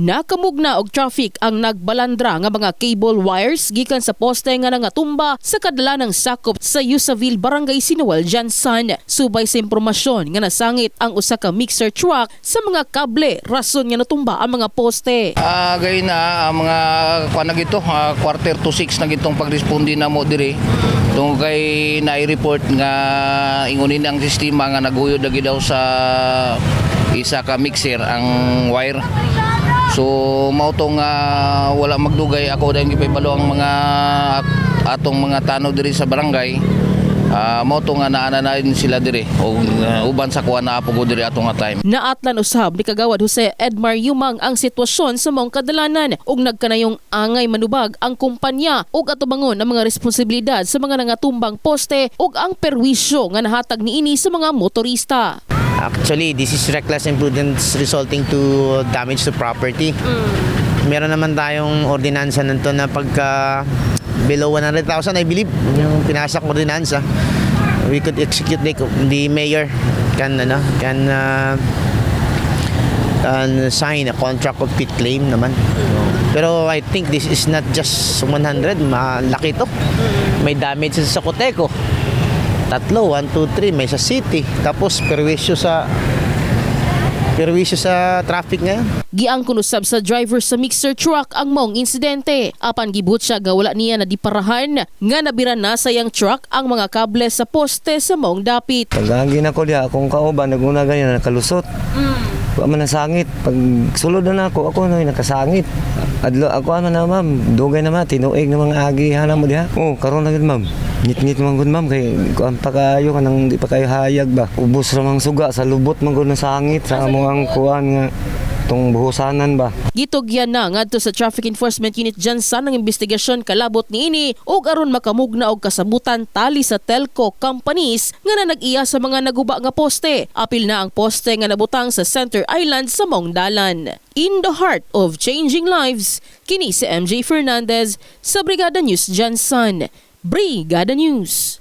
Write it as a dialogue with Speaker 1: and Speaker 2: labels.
Speaker 1: Nakamugna og traffic ang nagbalandra nga mga cable wires gikan sa poste nga nangatumba sa kadala ng sakop sa Yusaville Barangay Sinuel Jansan. Subay sa impormasyon nga nasangit ang usa ka mixer truck sa mga kable rason nga natumba ang mga poste.
Speaker 2: Ah, gay na ang mga kuan na gito, ah, quarter to six na gitong pagrespondi na mo dire. Tungod kay na-report nga ingunin ang sistema nga naguyod lagi daw sa isa ka mixer ang wire. So mao to nga wala magdugay ako dahil gipahibalo ang mga atong mga tanod diri sa barangay. Ah, mao to nga naana na rin sila dire o ah, uban sa kuha na apo diri atong time.
Speaker 1: Naatlan usab ni kagawad Jose Edmar Yumang ang sitwasyon sa mong kadalanan ug nagkanayong angay manubag ang kumpanya ug atubangon ang mga responsibilidad sa mga nangatumbang poste ug ang perwisyo nga nahatag niini sa mga motorista.
Speaker 3: Actually, this is reckless imprudence resulting to damage to property. Meron naman tayong ordinansa nito na pagka below 100,000, I believe, yung pinasak ordinansa, we could execute the, the mayor can ano can uh, can sign a contract of quit claim naman. Pero I think this is not just 100, malaki to. May damage sa Coteco. Tatlo, 1, 2, 3, may sa city. Tapos perwisyo sa perwisyo sa traffic ngayon.
Speaker 1: Giang kunusab sa driver sa mixer truck ang mong insidente. Apan gibut siya ga wala niya na diparahan nga nabiran na sa yang truck ang mga kable sa poste sa mong dapit.
Speaker 4: Pagagi na ko diha, akong kauban, naguna ganyan, nakalusot. Wa man nasangit. Pag sulod na ako, ako na nakasangit. Adlo, ako ano na ma'am, dugay na ma, tinuig na mga agi, hana mo diha. Oh, karon na gid ma'am. Ngit-ngit man gud ma'am, kay kuan pa kayo, kanang di pa kayo hayag ba. Ubos ra mang suga, sa lubot man gud na sangit, sa among ang kuan nga, tong buhusanan ba.
Speaker 1: Gitugyan na ngadto sa Traffic Enforcement Unit Jansan ang investigasyon kalabot niini ug aron makamugna og kasabutan tali sa telco companies nga na nag-iya sa mga naguba nga poste. Apil na ang poste nga nabutang sa Center Island sa Mongdalan. In the heart of changing lives, kini si MJ Fernandez sa Brigada News Jansan. Brigada News.